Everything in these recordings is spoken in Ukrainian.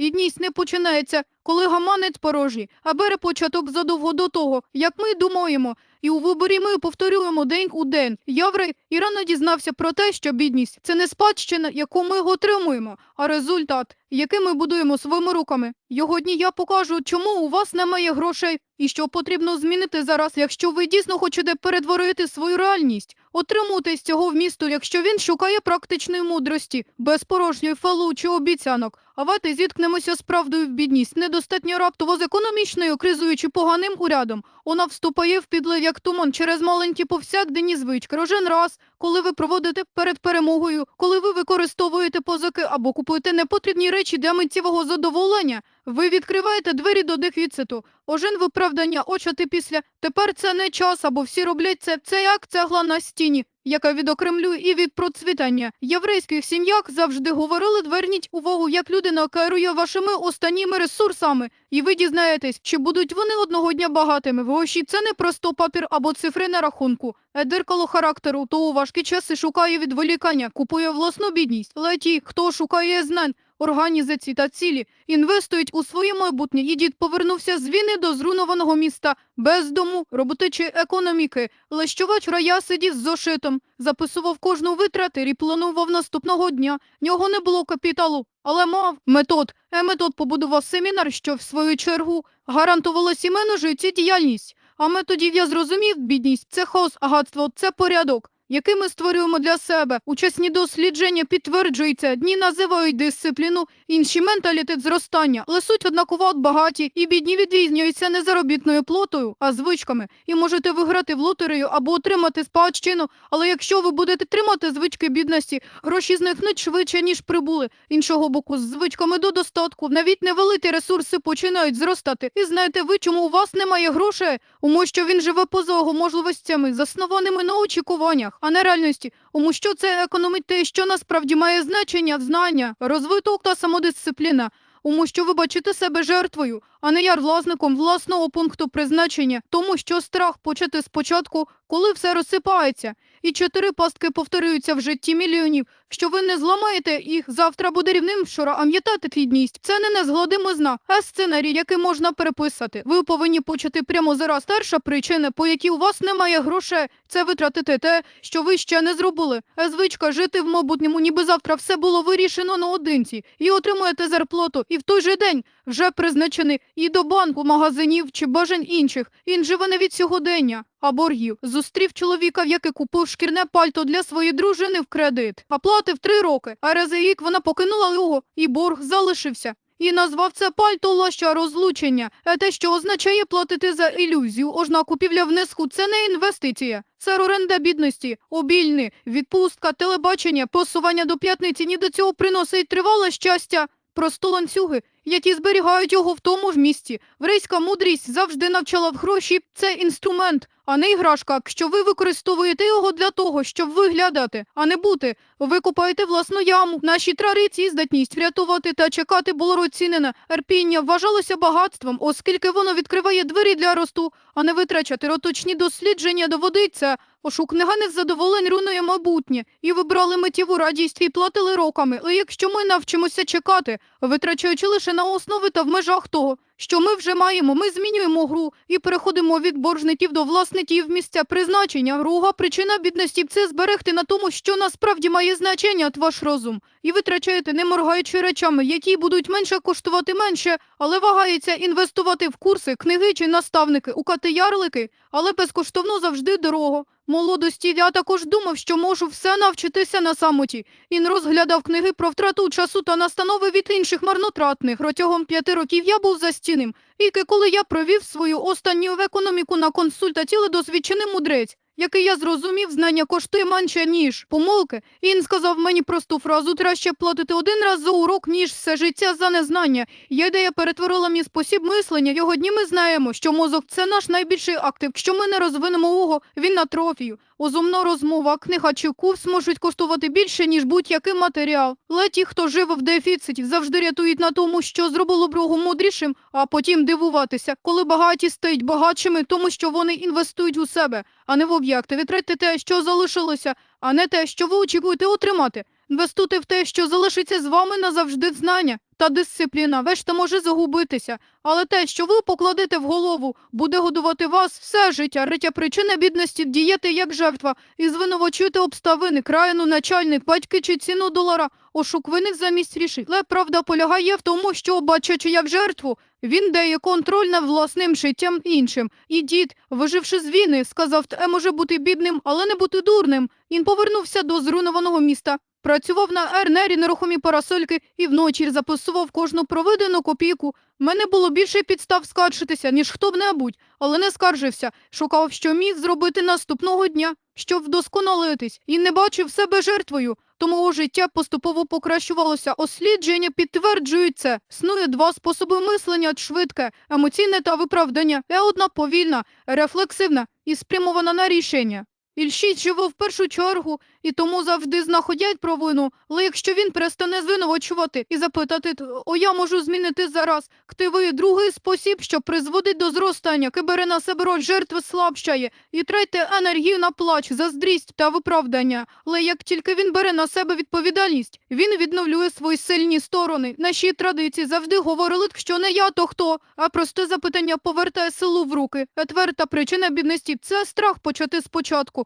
Гідність не починається, коли гаманець порожній, а бере початок задовго до того, як ми думаємо. І у виборі ми повторюємо день у день. Яврей і рано дізнався про те, що бідність це не спадщина, яку ми отримуємо, а результат, який ми будуємо своїми руками. Його дні я покажу, чому у вас немає грошей і що потрібно змінити зараз, якщо ви дійсно хочете перетворити свою реальність. Отримуйте з цього вмісту, якщо він шукає практичної мудрості, без порожньої фалу чи обіцянок. А вати зіткнемося з правдою в бідність, недостатньо раптово з економічною кризою чи поганим урядом. Вона вступає в підлив як туман через маленькі повсякденні звички. Кожен раз, коли ви проводите перед перемогою, коли ви використовуєте позики або купуєте непотрібні речі для миттєвого задоволення, ви відкриваєте двері до дефіциту. Ожен виправдання очати після тепер це не час, або всі роблять це. Це як цегла на стіні, яка відокремлює і від процвітання. Єврейських сім'ях завжди говорили зверніть увагу, як людина керує вашими останніми ресурсами, і ви дізнаєтесь, чи будуть вони одного дня багатими. Гроші це не просто папір або цифри на рахунку. А Дзеркало характеру, то у важкі часи шукає відволікання, купує власну бідність. Але ті, хто шукає знань, організації та цілі, інвестують у своє майбутнє. І дід повернувся з війни до зруйнованого міста без дому, роботи чи економіки. Але щовечора я сидів з зошитом, записував кожну витрату і планував наступного дня. Нього не було капіталу, але мав метод. Е метод побудував семінар, що в свою чергу гарантувало сімейну життєдіяльність. А методів я зрозумів, бідність це хаос, агатство, це порядок. Який ми створюємо для себе? Учасні дослідження підтверджуються, дні називають дисципліну, інші менталітет зростання, але суть однакова от багаті і бідні відрізнюються не заробітною плотою, а звичками. І можете виграти в лотерею або отримати спадщину. Але якщо ви будете тримати звички бідності, гроші зникнуть швидше, ніж прибули. Іншого боку, з звичками до достатку, навіть невеликі ресурси починають зростати. І знаєте ви, чому у вас немає грошей? Тому що він живе поза його можливостями, заснованими на очікуваннях, а не реальності. Тому що це економить те, що насправді має значення, знання, розвиток та самодисципліна. Тому що ви бачите себе жертвою, а не яр власником власного пункту призначення, тому що страх почати спочатку, коли все розсипається. І чотири пастки повторюються в житті мільйонів. Що ви не зламаєте їх, завтра буде рівним вчора, а м'ятати гідність. Це не незгладимо зна, а сценарій, який можна переписати. Ви повинні почати прямо зараз. Перша причина, по якій у вас немає грошей, це витратити те, що ви ще не зробили. А звичка жити в майбутньому, ніби завтра все було вирішено наодинці, і отримуєте зарплату, і в той же день вже призначений і до банку, магазинів чи бажань інших. Він живе не від сьогодення, а боргів. Зустрів чоловіка, в який купив шкірне пальто для своєї дружини в кредит. А платив три роки. А раз рік вона покинула його, і борг залишився. І назвав це пальто лаща розлучення. А те, що означає платити за ілюзію, ожна купівля внеску, це не інвестиція. Це оренда бідності, обільни, відпустка, телебачення, посування до п'ятниці ні до цього приносить тривале щастя. Просто ланцюги, які зберігають його в тому ж місці. Врейська мудрість завжди навчала в гроші це інструмент, а не іграшка. Якщо ви використовуєте його для того, щоб виглядати, а не бути, ви купаєте власну яму. Наші традиції здатність врятувати та чекати було розцінене. Ерпіння вважалося багатством, оскільки воно відкриває двері для росту, а не витрачати роточні дослідження доводиться. Пошук неганих задоволень руйнує майбутнє, і вибрали миттєву радість і платили роками. Але якщо ми навчимося чекати, витрачаючи лише на основи та в межах того, що ми вже маємо, ми змінюємо гру і переходимо від боржників до власників місця призначення. Друга причина бідності це зберегти на тому, що насправді має значення ваш розум. І витрачаєте, не моргаючи речами, які будуть менше коштувати менше, але вагається інвестувати в курси, книги чи наставники, укати ярлики, але безкоштовно завжди дорого. Молодості я також думав, що можу все навчитися на самоті. Він розглядав книги про втрату часу та настанови від інших марнотратних. Протягом п'яти років я був застіним. Іки коли я провів свою останню в економіку на консультації досвідчений мудрець, який я зрозумів, знання коштує менше, ніж помилки. Він сказав мені просту фразу, краще платити один раз за урок, ніж все життя за незнання. Є ідея перетворила мій спосіб мислення. Його дні ми знаємо, що мозок це наш найбільший актив. Якщо ми не розвинемо його, він на трофію. Озумна розмова, книга чи курс можуть коштувати більше, ніж будь-який матеріал. Але ті, хто живе в дефіциті, завжди рятують на тому, що зробило брогу мудрішим, а потім дивуватися, коли багаті стають багатшими, тому що вони інвестують у себе, а не в об'єкти. Витратьте те, що залишилося, а не те, що ви очікуєте отримати. Інвестуйте в те, що залишиться з вами назавжди знання та дисципліна. Решта може загубитися. Але те, що ви покладете в голову, буде годувати вас все життя. Риття причина бідності діяти як жертва і звинувачуєте обставини, країну, начальник, батьки чи ціну долара. Ошук виник замість рішень. Але правда полягає в тому, що, бачачи як жертву, він дає контроль над власним життям іншим. І дід, виживши з війни, сказав, те може бути бідним, але не бути дурним. Він повернувся до зруйнованого міста. Працював на РНРі нерухомі парасольки і вночі записував кожну проведену копійку. Мене було більше підстав скаржитися, ніж хто б небудь, але не скаржився. Шукав, що міг зробити наступного дня, щоб вдосконалитись, і не бачив себе жертвою. Тому життя поступово покращувалося. Ослідження підтверджують це. Існує два способи мислення – швидке, емоційне та виправдання. Є одна повільна, рефлексивна і спрямована на рішення. Ільшість живе в першу чергу і тому завжди знаходять провину. Але якщо він перестане звинувачувати і запитати, о, я можу змінити зараз, ктивий другий спосіб, що призводить до зростання, бере на себе роль жертви слабшає і третє енергію на плач, заздрість та виправдання. Але як тільки він бере на себе відповідальність, він відновлює свої сильні сторони. Наші традиції завжди говорили, що не я, то хто, а просте запитання повертає силу в руки. Етверта причина бідності це страх почати спочатку.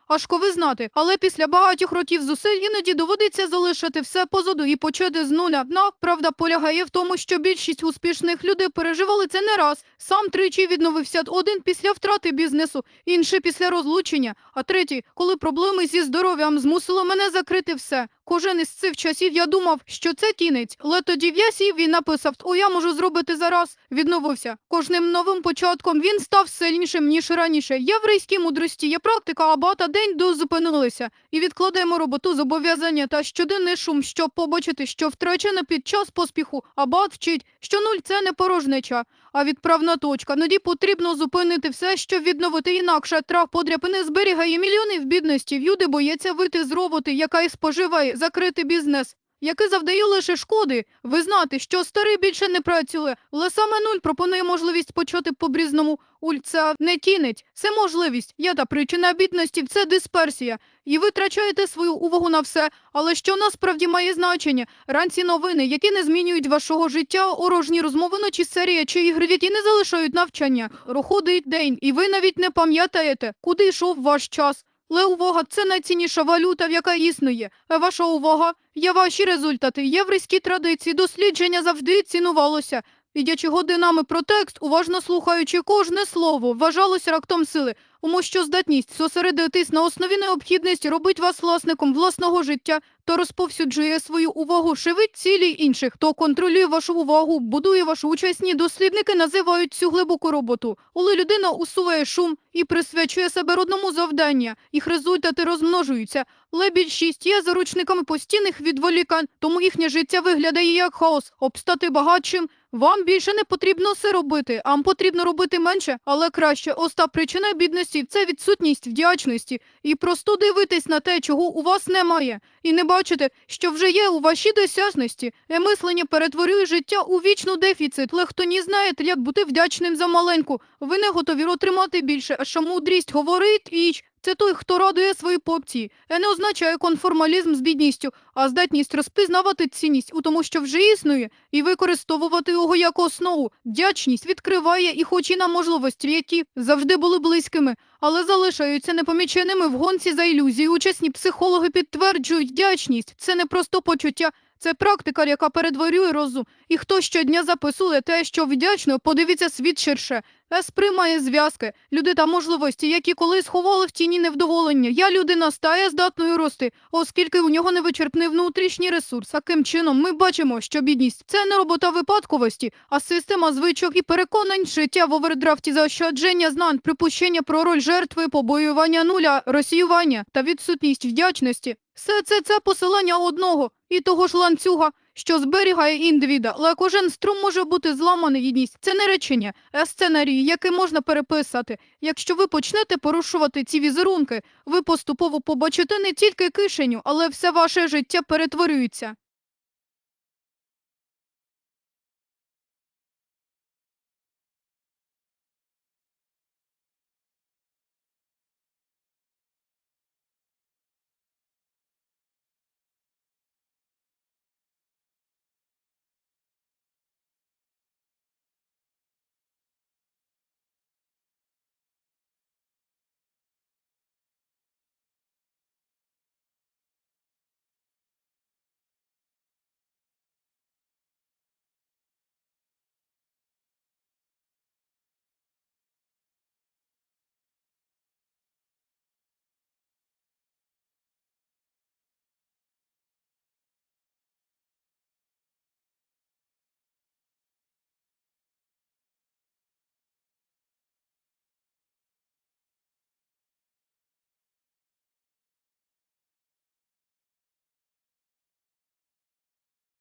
Важко знати, але після багатьох років зусиль іноді доводиться залишити все позаду і почати з нуля. На правда полягає в тому, що більшість успішних людей переживали це не раз. Сам тричі відновився один після втрати бізнесу, інший після розлучення, а третій, коли проблеми зі здоров'ям змусили мене закрити все. Кожен із цих часів я думав, що це кінець, але тоді я сів і написав, о, я можу зробити зараз. Відновився. Кожним новим початком він став сильнішим, ніж раніше. Єврейській мудрості є практика, абата день дозупинилися і відкладаємо роботу, зобов'язання та щоденний шум, щоб побачити, що втрачено під час поспіху. Абат вчить, що нуль це не порожнеча, а відправна точка. Тоді потрібно зупинити все, щоб відновити інакше. Трав подряпини зберігає мільйони в бідності. Люди бояться вийти з роботи, яка і споживає, закрити бізнес. Який завдає лише шкоди, ви знаєте, що старий більше не працює, але саме нуль пропонує можливість почати по-брізному. Уль це не кінець, це можливість. Я та причина бідності це дисперсія. І ви втрачаєте свою увагу на все. Але що насправді має значення? Ранці новини, які не змінюють вашого життя, орожні розмови ночі серія чи ігри, які не залишають навчання. Проходить день, і ви навіть не пам'ятаєте, куди йшов ваш час. Але увага це найцінніша валюта, в яка існує. Ваша увага є ваші результати. Єврейські традиції, дослідження завжди цінувалося. Ідячи годинами про текст, уважно слухаючи кожне слово, вважалося рактом сили, тому що здатність зосередитись на основі необхідності робить вас власником власного життя та розповсюджує свою увагу, шивить цілі інших, хто контролює вашу увагу, будує вашу учасні. Дослідники називають цю глибоку роботу. Коли людина усуває шум і присвячує себе одному завдання, їх результати розмножуються. Але більшість є заручниками постійних відволікань, тому їхнє життя виглядає як хаос. Обстати багатшим вам більше не потрібно все робити, а потрібно робити менше, але краще. Оста причина бідності це відсутність вдячності і просто дивитись на те, чого у вас немає, і не бачите, що вже є у вашій досяжності. Е, Мислення перетворює життя у вічну дефіцит. Але хто не знає, як бути вдячним за маленьку. Ви не готові отримати більше, а що мудрість говорить іч. Це той, хто радує свої попці. Е, Не означає конформалізм з бідністю, а здатність розпізнавати цінність у тому, що вже існує, і використовувати його як основу. Вдячність відкриває і хоч і на можливості, які завжди були близькими, але залишаються непоміченими в гонці за ілюзії. Учасні психологи підтверджують, вдячність це не просто почуття. Це практика, яка передворює розум. І хто щодня записує те, що вдячно, подивіться світ ширше. Е, сприймає зв'язки, люди та можливості, які колись ховали в тіні невдоволення. Я людина стає здатною рости, оскільки у нього невичерпний внутрішній ресурс. Таким чином, ми бачимо, що бідність це не робота випадковості, а система звичок і переконань, життя в овердрафті заощадження знань, припущення про роль жертви, побоювання нуля, розсіювання та відсутність вдячності. Все це це посилання одного і того ж ланцюга, що зберігає індивіда, але кожен струм може бути зламаний гідність. Це не речення, а сценарій, який можна переписати. Якщо ви почнете порушувати ці візерунки, ви поступово побачите не тільки кишеню, але все ваше життя перетворюється.